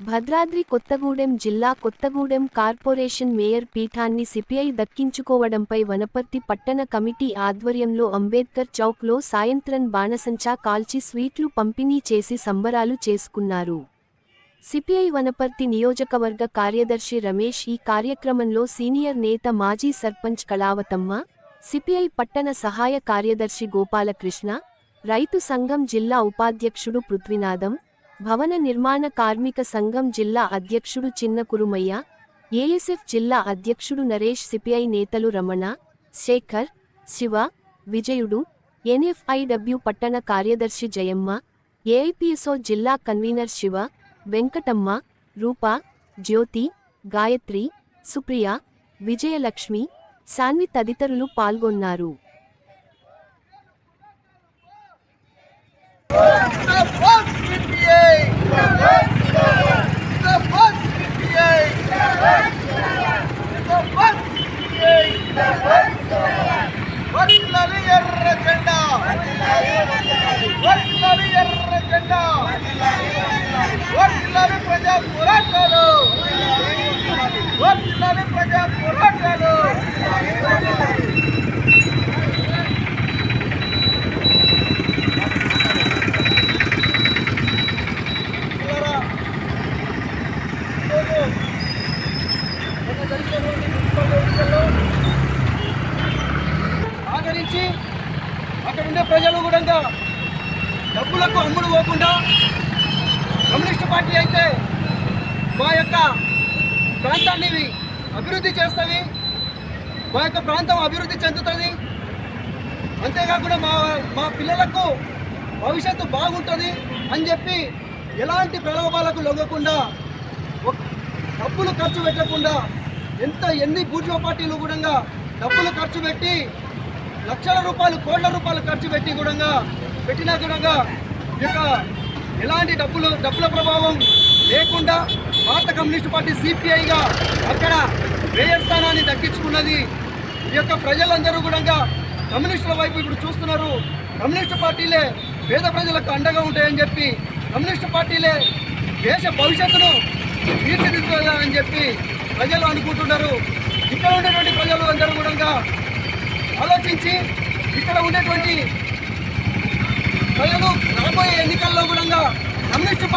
భద్రాద్రి కొత్తగూడెం జిల్లా Kothagudem corporation mayor పీఠాన్ని CPI దక్కించుకోవడంపై వనపర్తి పట్టణ కమిటీ ఆధ్వర్యంలో అంబేద్కర్ చౌక్లో సాయంత్రం బాణసంచా కాల్చి స్వీట్లు పంపిణీ చేసి సంబరాలు చేసుకున్నారు. సిపిఐ వనపర్తి నియోజకవర్గ కార్యదర్శి రమేష్ ఈ కార్యక్రమంలో సీనియర్ నేత మాజీ సర్పంచ్ కళావతమ్మ సిపిఐ పట్టణ సహాయ కార్యదర్శి గోపాలకృష్ణ రైతు సంఘం జిల్లా ఉపాధ్యక్షుడు పృథ్వీనాథం భవన నిర్మాణ కార్మిక సంఘం జిల్లా అధ్యక్షుడు చిన్న కురుమయ్య ఏఎస్ఎఫ్ జిల్లా అధ్యక్షుడు నరేష్ సిపిఐ నేతలు రమణ శేఖర్ శివ విజయుడు ఎన్ఎఫ్ఐడబ్ల్యూ పట్టణ కార్యదర్శి జయమ్మ ఏఐపిఎస్ఓ జిల్లా కన్వీనర్ శివ వెంకటమ్మ రూప జ్యోతి గాయత్రి సుప్రియ విజయలక్ష్మి సాన్వి తదితరులు పాల్గొన్నారు. పోరాటాలు. వర్ధిల్లాలి ప్రజా పోరాటాలు. పిల్లరా, ఈరోజు ఆదరించి అక్కడ ఉండే ప్రజలు కూడా డబ్బులకు అమ్ముడు పోకుండా కమ్యూనిస్ట్ పార్టీ అయితే ప్రాంతాన్ని అభివృద్ధి చేస్తుంది మా యొక్క ప్రాంతం అభివృద్ధి చెందుతుంది. అంతేకాకుండా మా మా పిల్లలకు భవిష్యత్తు బాగుంటుంది అని చెప్పి ఎలాంటి ప్రలోభాలకు లొంగకుండా డబ్బులు ఖర్చు పెట్టకుండా ఎంత ఎన్ని బూర్జో పార్టీలు కూడా డబ్బులు ఖర్చు పెట్టి లక్షల రూపాయలు కోట్ల రూపాయలు ఖర్చు పెట్టి కూడా పెట్టినా కూడా ఈ యొక్క ఎలాంటి డబ్బులు డబ్బుల ప్రభావం లేకుండా భారత కమ్యూనిస్ట్ పార్టీ సిపిఐగా అక్కడ మేయర్ స్థానాన్ని దక్కించుకున్నది. ఈ యొక్క ప్రజలందరూ కూడా కమ్యూనిస్టుల వైపు ఇప్పుడు చూస్తున్నారు. కమ్యూనిస్ట్ పార్టీలే పేద ప్రజలకు అండగా ఉంటాయని చెప్పి కమ్యూనిస్ట్ పార్టీలే దేశ భవిష్యత్తును తీర్చిదిద్దుతాయని చెప్పి ప్రజలు అనుకుంటున్నారు. ఇక్కడ ఉండేటువంటి ప్రజలు అందరూ కూడా ఆలోచించి ఇక్కడ ఉండేటువంటి ప్రజలు రాబోయే ఎన్నికల్లో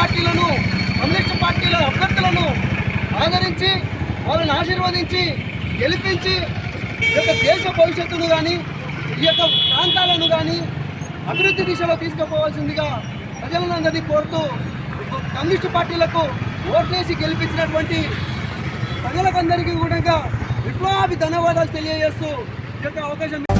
పార్టీలను కమ్యూనిస్ట్ పార్టీల అభ్యర్థులను ఆదరించి వాళ్ళని ఆశీర్వదించి గెలిపించి ఈ యొక్క దేశ భవిష్యత్తును కానీ ఈ యొక్క ప్రాంతాలను కానీ అభివృద్ధి దిశలో తీసుకుపోవాల్సిందిగా ప్రజలందరినీ కోరుతూ కమ్యూనిస్ట్ పార్టీలకు ఓట్లేసి గెలిపించినటువంటి ప్రజలకందరికీ కూడా విప్లవాభి ధన్యవాదాలు తెలియజేస్తూ ఈ యొక్క అవకాశం